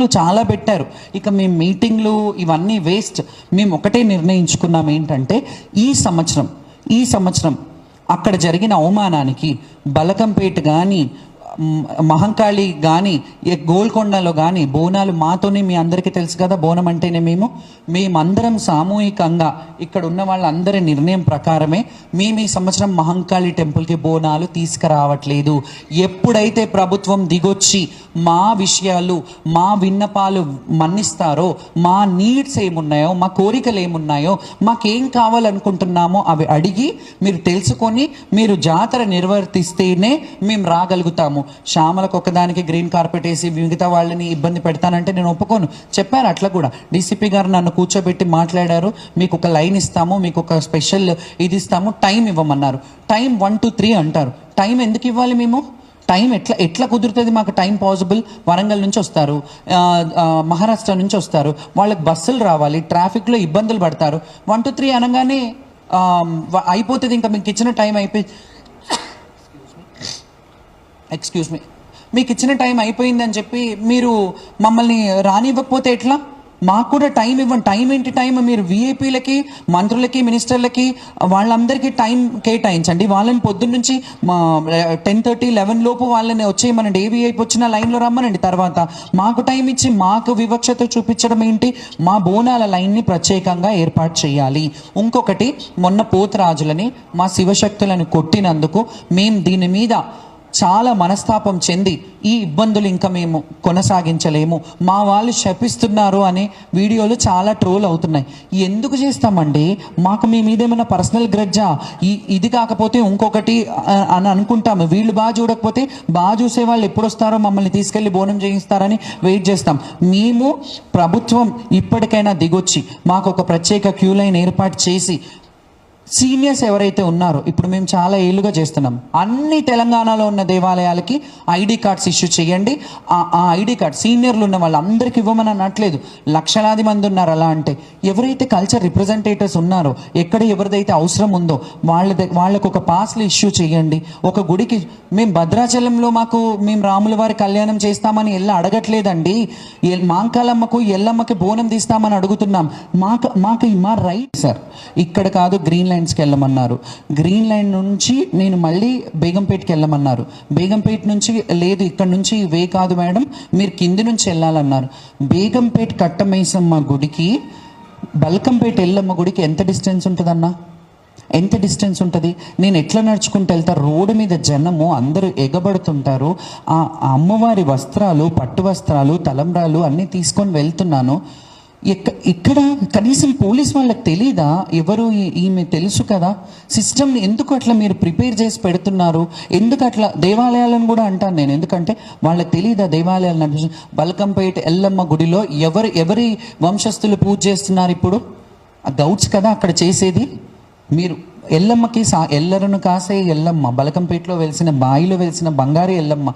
మీటింగ్లు చాలా పెట్టారు. ఇక మేము మీటింగ్లు ఇవన్నీ వేస్ట్. మేము ఒకటే నిర్ణయించుకున్నాం ఏంటంటే ఈ సంవత్సరం ఈ సంవత్సరం అక్కడ జరిగిన అవమానానికి బలకంపేట కానీ మహంకాళి కానీ గోల్కొండలో కానీ బోనాలు మాతోనే మీ అందరికీ తెలుసు కదా బోనం అంటేనే మేము. మేమందరం సామూహికంగా ఇక్కడ ఉన్న వాళ్ళందరి నిర్ణయం ప్రకారమే మేము ఈ సంవత్సరం మహంకాళి టెంపుల్కి బోనాలు తీసుకురావట్లేదు. ఎప్పుడైతే ప్రభుత్వం దిగొచ్చి మా విషయాలు మా విన్నపాలు మన్నిస్తారో మా నీడ్స్ ఏమున్నాయో మా కోరికలు ఏమున్నాయో మాకేం కావాలనుకుంటున్నామో అవి అడిగి మీరు తెలుసుకొని మీరు జాతర నిర్వర్తిస్తేనే మేము రాగలుగుతాము. శ్యామలకు ఒకదానికి గ్రీన్ కార్పెట్ వేసి మిగతా వాళ్ళని ఇబ్బంది పెడతానంటే నేను ఒప్పుకోను. చెప్పారు అట్లా కూడా. డీసీపీ గారు నన్ను కూర్చోబెట్టి మాట్లాడారు. మీకు ఒక లైన్ ఇస్తాము మీకు ఒక స్పెషల్ ఇది ఇస్తాము టైం ఇవ్వమన్నారు. టైం వన్ టు త్రీ అంటారు. టైం ఎందుకు ఇవ్వాలి మేము? టైం ఎట్లా ఎట్లా కుదురుతుంది మాకు టైం పాసిబుల్? వరంగల్ నుంచి వస్తారు. మహారాష్ట్ర నుంచి వస్తారు. వాళ్ళకి బస్సులు రావాలి ట్రాఫిక్లో ఇబ్బందులు పడతారు. వన్ టు త్రీ అనగానే అయిపోతుంది. ఇంకా మీకు ఇచ్చిన టైం అయిపోయి ఎక్స్క్యూజ్ మీ మీకు ఇచ్చిన టైం అయిపోయిందని చెప్పి మీరు మమ్మల్ని రానివ్వకపోతే ఎట్లా? మాకు కూడా టైం ఇవ్వండి. టైం ఏంటి టైం? మీరు విఐపీలకి మంత్రులకి మినిస్టర్లకి వాళ్ళందరికీ టైం కేటాయించండి. వాళ్ళని పొద్దున్న నుంచి మా టెన్ థర్టీ లెవెన్ లోపు వాళ్ళని వచ్చేయమనండి. ఏ విఐపీ వచ్చినా లైన్లో రమ్మనండి. తర్వాత మాకు టైం ఇచ్చి మాకు వివక్షత చూపించడం ఏంటి? మా బోనాల లైన్ని ప్రత్యేకంగా ఏర్పాటు చేయాలి. ఇంకొకటి మొన్న పోతరాజులని మా శివశక్తులను కొట్టినందుకు మేము దీని మీద చాలా మనస్తాపం చెంది ఈ ఇబ్బందులు ఇంకా మేము కొనసాగించలేము. మా వాళ్ళు శపిస్తున్నారు అనే వీడియోలు చాలా ట్రోల్ అవుతున్నాయి. ఎందుకు చేస్తామండి? మాకు మీ మీద ఏమైనా పర్సనల్ గ్రజ్జా? ఈ ఇది కాకపోతే ఇంకొకటి అని అనుకుంటాము. వీళ్ళు బాగా చూడకపోతే బాగా చూసే వాళ్ళు ఎప్పుడు వస్తారో మమ్మల్ని తీసుకెళ్ళి బోనం చేయిస్తారని వెయిట్ చేస్తాం. మేము ప్రభుత్వం ఇప్పటికైనా దిగొచ్చి మాకు ఒక ప్రత్యేక క్యూ లైన్ ఏర్పాటు చేసి సీనియర్స్ ఎవరైతే ఉన్నారో ఇప్పుడు మేము చాలా ఏళ్ళుగా చేస్తున్నాం. అన్ని తెలంగాణలో ఉన్న దేవాలయాలకి ఐడి కార్డ్స్ ఇష్యూ చేయండి. ఆ ఐడి కార్డ్ సీనియర్లు ఉన్న వాళ్ళందరికీ ఇవ్వమని అనట్లేదు. లక్షలాది మంది ఉన్నారు అలా అంటే. ఎవరైతే కల్చర్ రిప్రజెంటేటివ్స్ ఉన్నారో ఎక్కడ ఎవరిదైతే అవసరం ఉందో వాళ్ళ వాళ్ళకు ఒక పాస్లు ఇష్యూ చేయండి. ఒక గుడికి మేము భద్రాచలంలో మాకు మేము రాముల వారి కళ్యాణం చేస్తామని ఎల్ల అడగట్లేదండి. మాంకాలమ్మకు ఎల్లమ్మకి బోనం తీస్తామని అడుగుతున్నాం. మాకు మాకు మా రైట్ సార్. ఇక్కడ కాదు గ్రీన్ లైన్స్కి వెళ్ళమన్నారు. గ్రీన్ లైన్ నుంచి నేను మళ్ళీ బేగంపేట్కి వెళ్ళమన్నారు. బేగంపేట్ నుంచి లేదు ఇక్కడ నుంచి వే కాదు మేడం మీరు కింది నుంచి వెళ్ళాలన్నారు. బేగంపేట్ కట్టమేసమ్మ గుడికి బల్కంపేట ఎల్లమ్మ గుడికి ఎంత డిస్టెన్స్ ఉంటుందన్నా? ఎంత డిస్టెన్స్ ఉంటుంది? నేను ఎట్లా నడుచుకుంటూ వెళ్తా? రోడ్డు మీద జనము అందరూ ఎగబడుతుంటారు. ఆ అమ్మవారి వస్త్రాలు పట్టు వస్త్రాలు తలంబ్రాలు అన్నీ తీసుకొని వెళ్తున్నాను. ఇక్కడ కనీసం పోలీస్ వాళ్ళకి తెలీదా? ఎవరు ఈమె తెలుసు కదా. సిస్టమ్ని ఎందుకు అట్లా మీరు ప్రిపేర్ చేసి పెడుతున్నారు? ఎందుకు అట్లా దేవాలయాలను కూడా అంటాను నేను. ఎందుకంటే వాళ్ళకి తెలియదా దేవాలయాలు నడిపి బల్కంపేట ఎల్లమ్మ గుడిలో ఎవరు ఎవరి వంశస్థులు పూజ చేస్తున్నారు ఇప్పుడు? ఆ గౌడ్స్ కదా అక్కడ చేసేది. మీరు ఎల్లమ్మకి సా ఎల్లరును కాసే ఎల్లమ్మ బలకంపేటలో వెలిసిన బాయిలో వెలిసిన బంగారు ఎల్లమ్మ.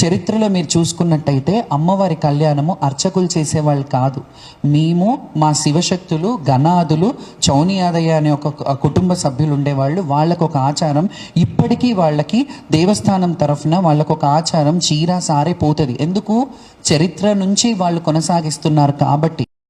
చరిత్రలో మీరు చూసుకున్నట్టయితే అమ్మవారి కళ్యాణము అర్చకులు చేసేవాళ్ళు కాదు. మేము మా శివశక్తులు గణాదులు చౌనియాదయ్య అనే ఒక కుటుంబ సభ్యులు ఉండేవాళ్ళు. వాళ్ళకు ఒక ఆచారం ఇప్పటికీ వాళ్ళకి దేవస్థానం తరఫున వాళ్ళకు ఒక ఆచారం చీర సారే పోతుంది. ఎందుకు? చరిత్ర నుంచి వాళ్ళు కొనసాగిస్తున్నారు కాబట్టి.